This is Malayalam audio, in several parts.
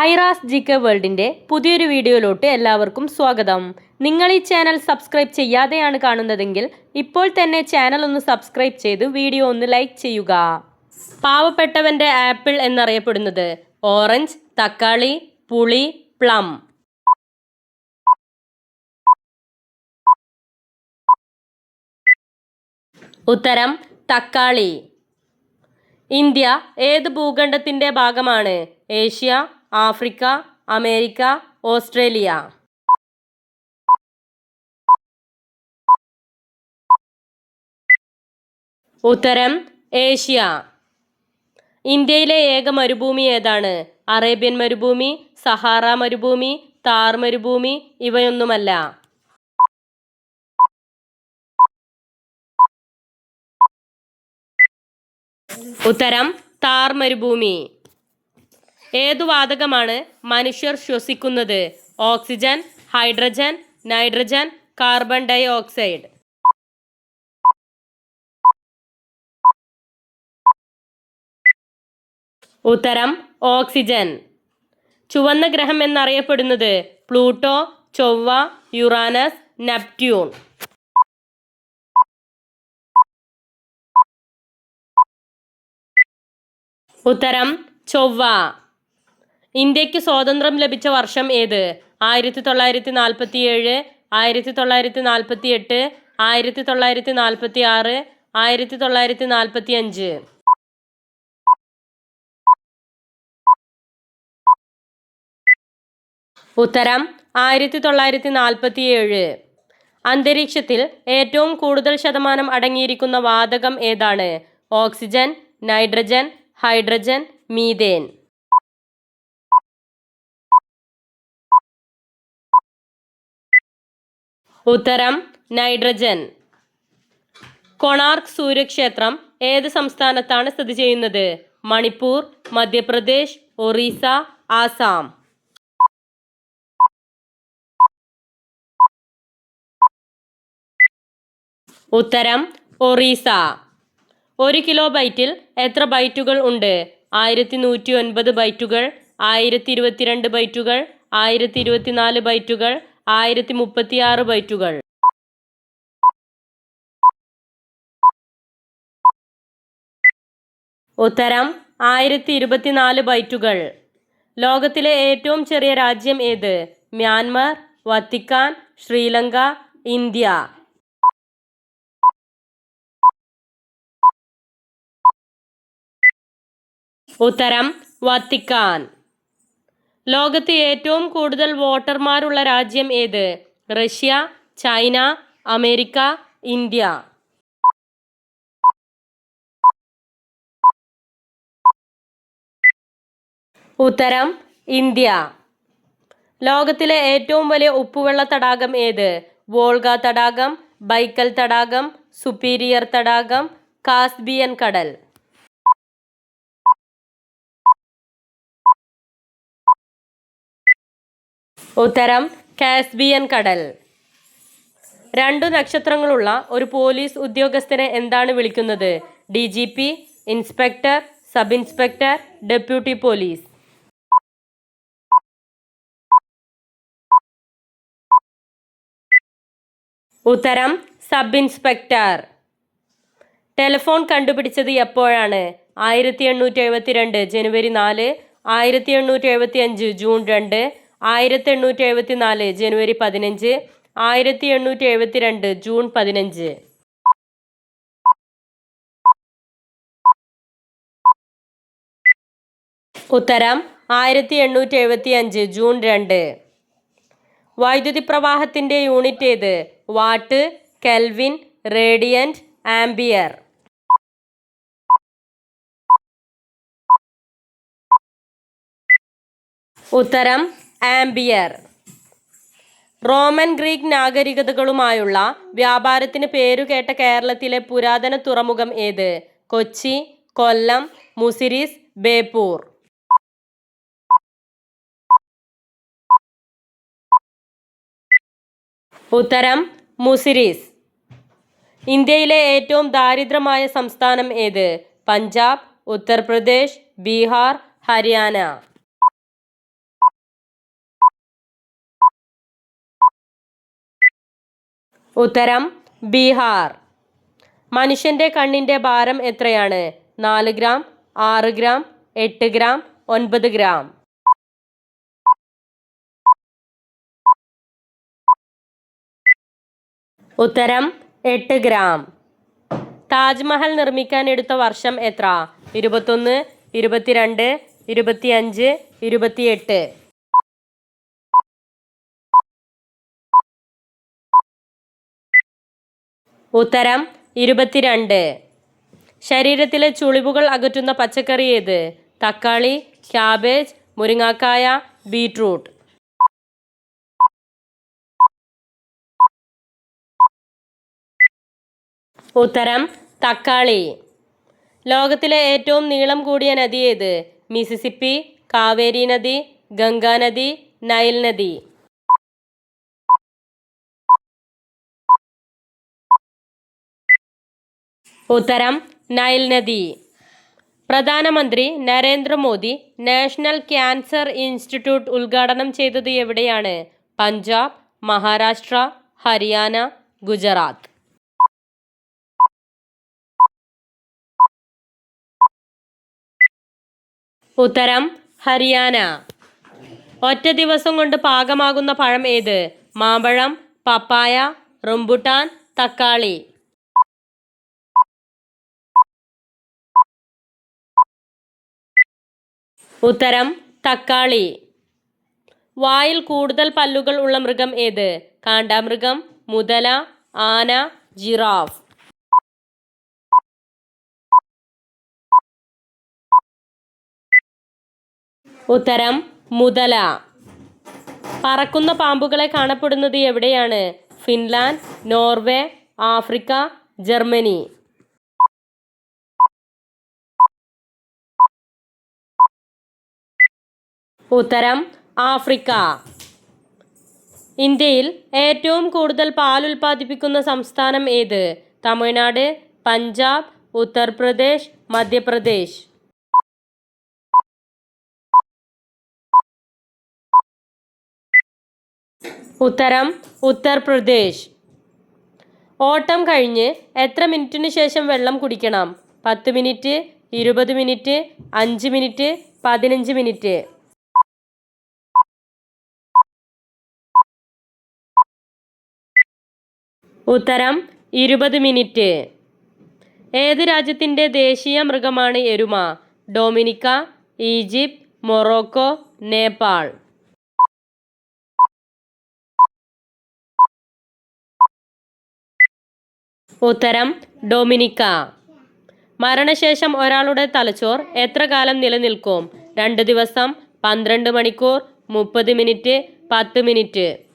ഐറാസ് ജി കെ വേൾഡിന്റെ പുതിയൊരു വീഡിയോയിലോട്ട് എല്ലാവർക്കും സ്വാഗതം. നിങ്ങൾ ഈ ചാനൽ സബ്സ്ക്രൈബ് ചെയ്യാതെയാണ് കാണുന്നതെങ്കിൽ ഇപ്പോൾ തന്നെ ചാനൽ ഒന്ന് സബ്സ്ക്രൈബ് ചെയ്ത് വീഡിയോ ഒന്ന് ലൈക്ക് ചെയ്യുക. പാവപ്പെട്ടവന്റെ ആപ്പിൾ എന്നറിയപ്പെടുന്നത് ഓറഞ്ച് തക്കാളി പുളി പ്ലം. ഉത്തരം തക്കാളി. ഇന്ത്യ ഏത് ഭൂഖണ്ഡത്തിന്റെ ഭാഗമാണ്? Asia Africa America Australia. ഉത്തരം ഏഷ്യ. ഇന്ത്യയിലെ ഏക മരുഭൂമി ഏതാണ്? അറേബ്യൻ മരുഭൂമി സഹാറ മരുഭൂമി താർ മരുഭൂമി ഇവയൊന്നുമല്ല. ഉത്തരം താർ മരുഭൂമി. ഏതു വാതകമാണ് മനുഷ്യർ ശ്വസിക്കുന്നത്? Oxygen hydrogen nitrogen carbon dioxide. ഉത്തരം ഓക്സിജൻ. ചുവന്ന ഗ്രഹം എന്നറിയപ്പെടുന്നത് പ്ലൂട്ടോ ചൊവ്വ യുറാനസ് നെപ്റ്റ്യൂൺ. ഉത്തരം ചൊവ്വ. ഇന്ത്യയ്ക്ക് സ്വാതന്ത്ര്യം ലഭിച്ച വർഷം ഏത്? ആയിരത്തി തൊള്ളായിരത്തി നാൽപ്പത്തി ഏഴ് ആയിരത്തി തൊള്ളായിരത്തി നാൽപ്പത്തി എട്ട് ആയിരത്തി തൊള്ളായിരത്തി നാൽപ്പത്തി ആറ് ആയിരത്തി തൊള്ളായിരത്തി നാൽപ്പത്തി അഞ്ച് ഉത്തരം ആയിരത്തി തൊള്ളായിരത്തി നാൽപ്പത്തി ഏഴ് അന്തരീക്ഷത്തിൽ ഏറ്റവും കൂടുതൽ ശതമാനം അടങ്ങിയിരിക്കുന്ന വാതകം ഏതാണ്? ഓക്സിജൻ നൈട്രജൻ ഹൈഡ്രജൻ മീതേൻ ഉത്തരം നൈട്രജൻ. കൊണാർക്ക് സൂര്യക്ഷേത്രം ഏത് സംസ്ഥാനത്താണ് സ്ഥിതി ചെയ്യുന്നത്? മണിപ്പൂർ മധ്യപ്രദേശ് ഒറീസ ആസാം. ഉത്തരം ഒറീസ. ഒരു കിലോ ബൈറ്റിൽ എത്ര ബൈറ്റുകൾ ഉണ്ട്? ആയിരത്തി നൂറ്റി ഒൻപത് ബൈറ്റുകൾ ആയിരത്തി ഇരുപത്തിരണ്ട് ബൈറ്റുകൾ ആയിരത്തി ഇരുപത്തിനാല് ബൈറ്റുകൾ ആയിരത്തി മുപ്പത്തിയാറ് ബൈറ്റുകൾ. ഉത്തരം ആയിരത്തി ഇരുപത്തിനാല് ബൈറ്റുകൾ. ലോകത്തിലെ ഏറ്റവും ചെറിയ രാജ്യം ഏത്? Myanmar Vatican Sri Lanka India. ഉത്തരം വത്തിക്കാൻ. ലോകത്ത് ഏറ്റവും കൂടുതൽ വോട്ടർമാരുള്ള രാജ്യം ഏത്? Russia China America India. ഉത്തരം ഇന്ത്യ. ലോകത്തിലെ ഏറ്റവും വലിയ ഉപ്പുവെള്ള തടാകം ഏത്? വോൾഗ തടാകം ബൈക്കൽ തടാകം സുപ്പീരിയർ തടാകം കാസ്ബിയൻ കടൽ. ഉത്തരം കാസ്ബിയൻ കടൽ. രണ്ടു നക്ഷത്രങ്ങളുള്ള ഒരു പോലീസ് ഉദ്യോഗസ്ഥനെ എന്താണ് വിളിക്കുന്നത്? D G P inspector sub inspector deputy police. ഉത്തരം സബ് ഇൻസ്പെക്ടർ. ടെലിഫോൺ കണ്ടുപിടിച്ചത് എപ്പോഴാണ്? ആയിരത്തി എണ്ണൂറ്റി എഴുപത്തി രണ്ട് ജനുവരി നാല് ആയിരത്തി എണ്ണൂറ്റി എഴുപത്തി അഞ്ച് ജൂൺ രണ്ട് ആയിരത്തി എണ്ണൂറ്റി എഴുപത്തി നാല് ജനുവരി പതിനഞ്ച്. ആയിരത്തി എണ്ണൂറ്റി എഴുപത്തി രണ്ട് ജൂൺ പതിനഞ്ച്. ഉത്തരം ആയിരത്തി എണ്ണൂറ്റി എഴുപത്തി അഞ്ച് ജൂൺ രണ്ട്. വൈദ്യുതി പ്രവാഹത്തിന്റെ യൂണിറ്റ് ഏത്? Watt kelvin radiant ampere. ഉത്തരം ആംബിയർ. റോമൻ ഗ്രീക്ക് നാഗരികതകളുമായുള്ള വ്യാപാരത്തിന് പേരുകേട്ട കേരളത്തിലെ പുരാതന തുറമുഖം ഏത്? കൊച്ചി കൊല്ലം മുസിരിസ് ബേപ്പൂർ. ഉത്തരം മുസിരിസ്. ഇന്ത്യയിലെ ഏറ്റവും ദാരിദ്ര്യമായ സംസ്ഥാനം ഏത്? പഞ്ചാബ് ഉത്തർപ്രദേശ് ബീഹാർ ഹരിയാന. ഉത്തരം ബീഹാർ. മനുഷ്യന്റെ കണ്ണിന്റെ ഭാരം എത്രയാണ്? നാല് ഗ്രാം ആറ് ഗ്രാം എട്ട് ഗ്രാം ഒൻപത് ഗ്രാം. ഉത്തരം എട്ട് ഗ്രാം. താജ്മഹൽ നിർമ്മിക്കാൻ എടുത്ത വർഷം എത്ര? ഇരുപത്തൊന്ന് ഇരുപത്തിരണ്ട് ഇരുപത്തിയഞ്ച് ഇരുപത്തിയെട്ട്. ഉത്തരം ഇരുപത്തിരണ്ട്. ശരീരത്തിലെ ചുളിവുകൾ അകറ്റുന്ന പച്ചക്കറി ഏത്? തക്കാളി ക്യാബേജ് മുരിങ്ങാക്കായ ബീട്രൂട്ട്. ഉത്തരം തക്കാളി. ലോകത്തിലെ ഏറ്റവും നീളം കൂടിയ നദി ഏത്? മിസിസിപ്പി കാവേരി നദി ഗംഗാനദി നൈൽ നദി. ഉത്തരം നൈൽ നദി. പ്രധാനമന്ത്രി നരേന്ദ്രമോദി നാഷണൽ ക്യാൻസർ ഇൻസ്റ്റിറ്റ്യൂട്ട് ഉദ്ഘാടനം ചെയ്തത് എവിടെയാണ്? പഞ്ചാബ് മഹാരാഷ്ട്ര ഹരിയാന ഗുജറാത്ത്. ഉത്തരം ഹരിയാന. ഒറ്റ ദിവസം കൊണ്ട് പാകമാകുന്ന പഴം ഏത്? മാമ്പഴം പപ്പായ റംബുട്ടാൻ തക്കാളി. ഉത്തരം തക്കാളി. വായിൽ കൂടുതൽ പല്ലുകൾ ഉള്ള മൃഗം ഏത്? കാണ്ടാമൃഗം മുതല ആന ജിറാഫ്. ഉത്തരം മുതല. പറക്കുന്ന പാമ്പുകളെ കാണപ്പെടുന്നത് എവിടെയാണ്? Finland Norway Africa Germany. ഉത്തരം ആഫ്രിക്ക. ഇന്ത്യയിൽ ഏറ്റവും കൂടുതൽ പാൽ ഉൽപ്പാദിപ്പിക്കുന്ന സംസ്ഥാനം ഏത്? തമിഴ്നാട് പഞ്ചാബ് ഉത്തർപ്രദേശ് മധ്യപ്രദേശ്. ഉത്തരം ഉത്തർപ്രദേശ്. ഓട്ടം കഴിഞ്ഞ് എത്ര മിനിറ്റിന് ശേഷം വെള്ളം കുടിക്കണം? പത്ത് മിനിറ്റ് ഇരുപത് മിനിറ്റ് അഞ്ച് മിനിറ്റ് പതിനഞ്ച് മിനിറ്റ്. ഉത്തരം ഇരുപത് മിനിറ്റ്. ഏത് രാജ്യത്തിന്റെ ദേശീയ മൃഗമാണ് എരുമ? Dominica Egypt Morocco Nepal. ഉത്തരം ഡൊമിനിക്ക. മരണശേഷം ഒരാളുടെ തലച്ചോർ എത്ര കാലം നിലനിൽക്കും? രണ്ട് ദിവസം പന്ത്രണ്ട് മണിക്കൂർ മുപ്പത് മിനിറ്റ് പത്ത് മിനിറ്റ്.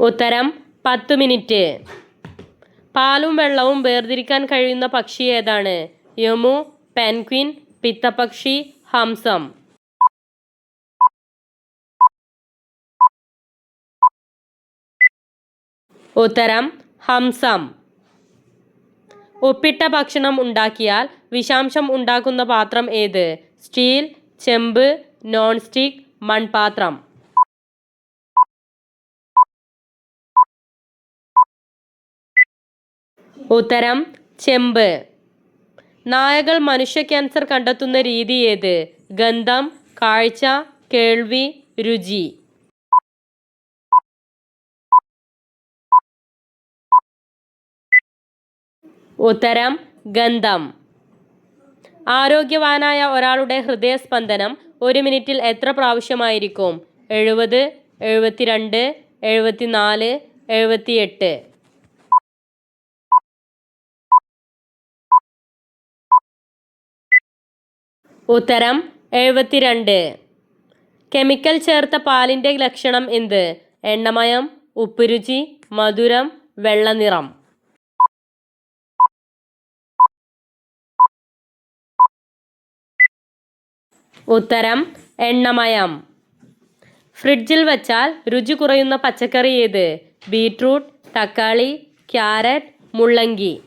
ഉത്തരം പത്ത് മിനിറ്റ്. പാലും വെള്ളവും വേർതിരിക്കാൻ കഴിയുന്ന പക്ഷി ഏതാണ്? യമു പെൻക്വിൻ പിത്തപക്ഷി ഹംസം. ഉത്തരം ഹംസം. ഉപ്പിട്ട ഭക്ഷണം ഉണ്ടാക്കിയാൽ വിഷാംശം ഉണ്ടാക്കുന്ന പാത്രം ഏത്? സ്റ്റീൽ ചെമ്പ് നോൺ സ്റ്റിക്ക് മൺപാത്രം. ഉത്തരം ചെമ്പ്. നായകൾ മനുഷ്യ ക്യാൻസർ കണ്ടെത്തുന്ന രീതി ഏത്? ഗന്ധം കാഴ്ച കേൾവി രുചി. ഉത്തരം ഗന്ധം. ആരോഗ്യവാനായ ഒരാളുടെ ഹൃദയസ്പന്ദനം ഒരു മിനിറ്റിൽ എത്ര പ്രാവശ്യമായിരിക്കും? എഴുപത് എഴുപത്തിരണ്ട് എഴുപത്തിനാല് എഴുപത്തിയെട്ട്. ഉത്തരം എഴുപത്തിരണ്ട്. കെമിക്കൽ ചേർത്ത പാലിന്റെ ലക്ഷണം എന്ത്? എണ്ണമയം ഉപ്പുരുചി മധുരം വെള്ളനിറം. ഉത്തരം എണ്ണമയം. ഫ്രിഡ്ജിൽ വച്ചാൽ രുചി കുറയുന്ന പച്ചക്കറി ഏത്? ബീട്രൂട്ട് തക്കാളി ക്യാരറ്റ് മുള്ളങ്കി.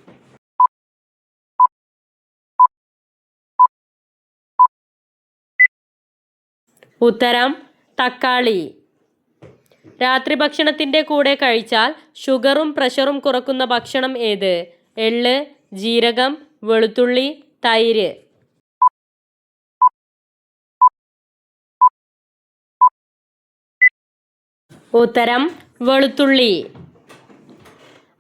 ഉത്തരം തക്കാളി. രാത്രി ഭക്ഷണത്തിന്റെ കൂടെ കഴിച്ചാൽ ഷുഗറും പ്രഷറും കുറക്കുന്ന ഭക്ഷണം ഏത്? എള്ള് ജീരകം വെളുത്തുള്ളി തൈര്. ഉത്തരം വെളുത്തുള്ളി.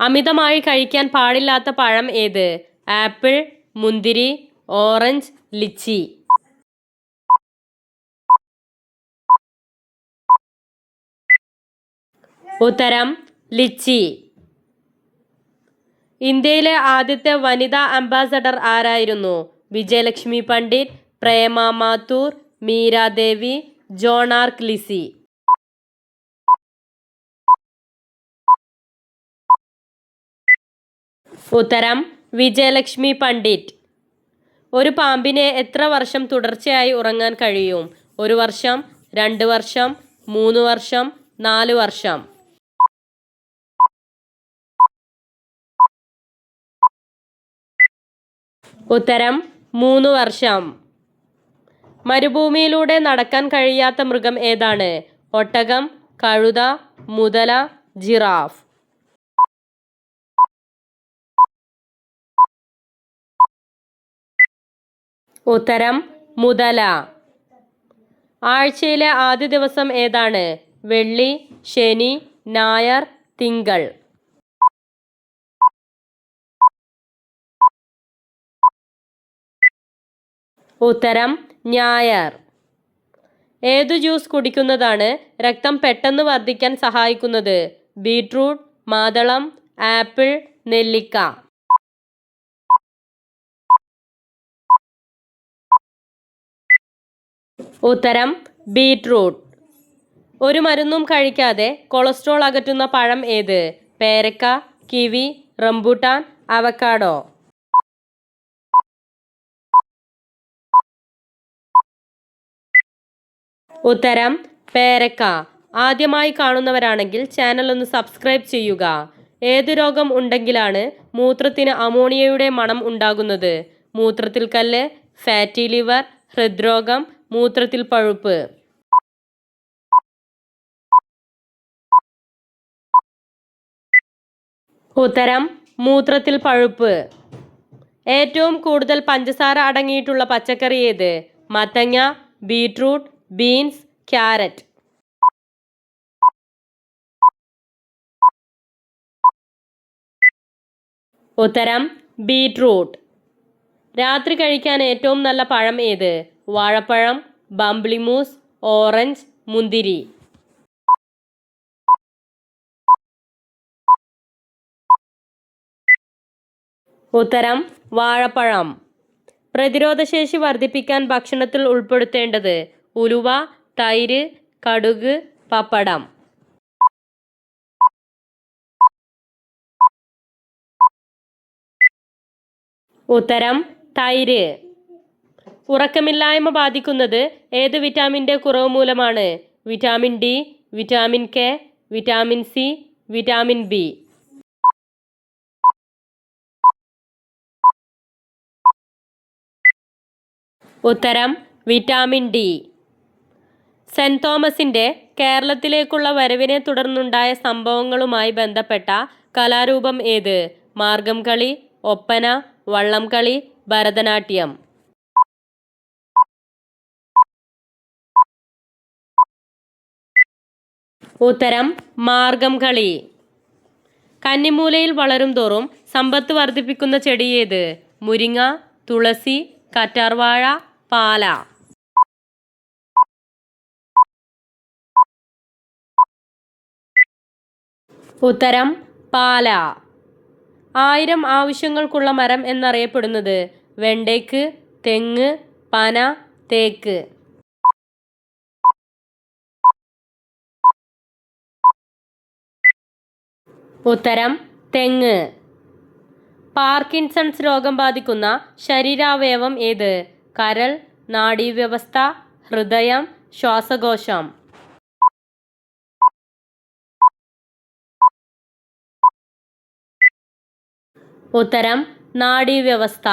അമിതമായി കഴിക്കാൻ പാടില്ലാത്ത പഴം ഏത്? ആപ്പിൾ മുന്തിരി ഓറഞ്ച് ലിച്ചി. ഉത്തരം ലിച്ചി. ഇന്ത്യയിലെ ആദ്യത്തെ വനിതാ അംബാസഡർ ആരായിരുന്നു? വിജയലക്ഷ്മി പണ്ഡിറ്റ് പ്രേമ മാത്തൂർ മീരാദേവി ജോണാർക്ക് ലിസി. ഉത്തരം വിജയലക്ഷ്മി പണ്ഡിറ്റ്. ഒരു പാമ്പിനെ എത്ര വർഷം തുടർച്ചയായി ഉറങ്ങാൻ കഴിയും? ഒരു വർഷം രണ്ട് വർഷം മൂന്ന് വർഷം നാല് വർഷം. ഉത്തരം മൂന്ന് വർഷം. മരുഭൂമിയിലൂടെ നടക്കാൻ കഴിയാത്ത മൃഗം ഏതാണ്? ഒട്ടകം കഴുത മുതല ജിറാഫ്. ഉത്തരം മുതല. ആഴ്ചയിലെ ആദ്യ ദിവസം ഏതാണ്? വെള്ളി ശനി ഞായർ തിങ്കൾ. ഉത്തരം ഞായർ. ഏതു ജ്യൂസ് കുടിക്കുന്നതാണ് രക്തം പെട്ടെന്ന് വർദ്ധിക്കാൻ സഹായിക്കുന്നത്? ബീട്രൂട്ട് മാതളം ആപ്പിൾ നെല്ലിക്ക. ഉത്തരം ബീട്രൂട്ട്. ഒരു മരുന്നും കഴിക്കാതെ കൊളസ്ട്രോൾ അകറ്റുന്ന പഴം ഏത്? പേരക്ക കിവി റംബൂട്ടാൻ അവക്കാഡോ ഉത്തരം പേരക്ക. ആദ്യമായി കാണുന്നവരാണെങ്കിൽ ചാനൽ ഒന്ന് സബ്സ്ക്രൈബ് ചെയ്യുക. ഏത് രോഗം ഉണ്ടെങ്കിലാണ് മൂത്രത്തിന് അമോണിയയുടെ മണം ഉണ്ടാകുന്നത്? മൂത്രത്തിൽ കല്ല് ഫാറ്റി ലിവർ ഹൃദ്രോഗം മൂത്രത്തിൽ പഴുപ്പ്. ഉത്തരം മൂത്രത്തിൽ പഴുപ്പ്. ഏറ്റവും കൂടുതൽ പഞ്ചസാര അടങ്ങിയിട്ടുള്ള പച്ചക്കറി ഏത്? മത്തങ്ങ ബീട്രൂട്ട് ബീൻസ് ക്യാരറ്റ്. ഉത്തരം ബീട്രൂട്ട് രാത്രി കഴിക്കാൻ ഏറ്റവും നല്ല പഴം ഏത്? വാഴപ്പഴം ബംബ്ലിമൂസ് ഓറഞ്ച് മുന്തിരി. ഉത്തരം വാഴപ്പഴം. പ്രതിരോധശേഷി വർദ്ധിപ്പിക്കാൻ ഭക്ഷണത്തിൽ ഉൾപ്പെടുത്തേണ്ടത് ഉലുവ തൈര് കടുക് പപ്പടം. ഉത്തരം തൈര്. ഉറക്കമില്ലായ്മ ബാധിക്കുന്നത് ഏത് വിറ്റാമിന്റെ കുറവ് മൂലമാണ്? Vitamin D vitamin K vitamin C vitamin B. ഉത്തരം വിറ്റാമിൻ ഡി. സെന്റ് തോമസിന്റെ കേരളത്തിലേക്കുള്ള വരവിനെ തുടർന്നുണ്ടായ സംഭവങ്ങളുമായി ബന്ധപ്പെട്ട കലാരൂപം ഏത്? മാർഗം കളി ഒപ്പന വള്ളം കളി ഭരതനാട്യം. ഉത്തരം മാർഗം കളി. കന്നിമൂലയിൽ വളരും തോറും സമ്പത്ത് വർദ്ധിപ്പിക്കുന്ന ചെടി ഏത്? മുരിങ്ങ തുളസി കറ്റാർവാഴ പാല. ഉത്തരം പാല. ആയിരം ആവശ്യങ്ങൾക്കുള്ള മരം എന്നറിയപ്പെടുന്നത് വെണ്ടയ്ക്ക് തെങ്ങ് പന തേക്ക്. ഉത്തരം തെങ്ങ്. പാർക്കിൻസൺസ് രോഗം ബാധിക്കുന്ന ശരീരാവയവം ഏത്? കരൾ നാഡീവ്യവസ്ഥ ഹൃദയം ശ്വാസകോശം. ഉത്തരം നാഡീവ്യവസ്ഥ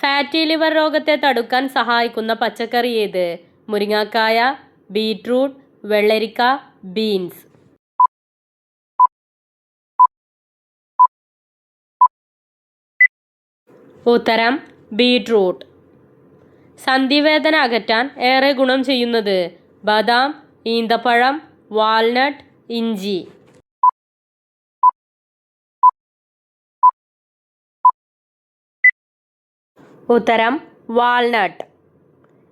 ഫാറ്റി ലിവർ രോഗത്തെ തടുക്കാൻ സഹായിക്കുന്ന പച്ചക്കറി ഏത്? മുരിങ്ങാക്കായ ബീറ്റ്റൂട്ട് വെള്ളരിക്ക ബീൻസ്. ഉത്തരം ബീട്രൂട്ട്. സന്ധിവേദന അകറ്റാൻ ഏറെ ഗുണം ചെയ്യുന്നത് ബദാം ഈന്തപ്പഴം വാൾനട്ട് ഇഞ്ചി. ഉത്തരം വാൾനട്ട്.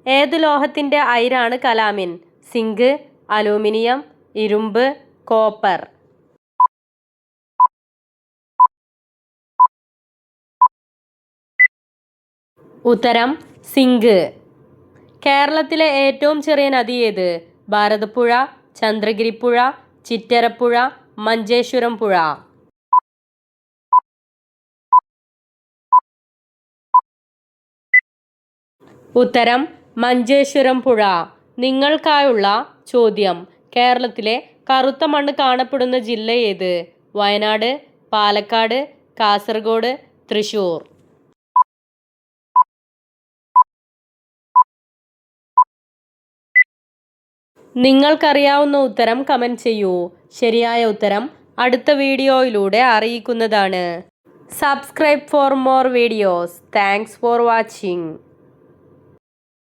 ഏത് ലോഹത്തിന്റെ അയിരാണ് കലാമിൻ? സിങ്ക് അലൂമിനിയം ഇരുമ്പ് കോപ്പർ. ഉത്തരം സിങ്ക്. കേരളത്തിലെ ഏറ്റവും ചെറിയ നദി ഏത്? ഭാരതപ്പുഴ ചന്ദ്രഗിരിപ്പുഴ ചിറ്റരപ്പുഴ മഞ്ചേശ്വരം പുഴ. ഉത്തരം മഞ്ചേശ്വരം പുഴ. നിങ്ങൾക്കായുള്ള ചോദ്യം. കേരളത്തിലെ കറുത്ത മണ്ണ് കാണപ്പെടുന്ന ജില്ല ഏത്? വയനാട് പാലക്കാട് കാസർഗോഡ് തൃശൂർ. നിങ്ങൾക്കറിയാവുന്ന ഉത്തരം കമന്റ് ചെയ്യൂ. ശരിയായ ഉത്തരം അടുത്ത വീഡിയോയിലൂടെ അറിയിക്കുന്നതാണ്. Subscribe for more videos. Thanks for watching.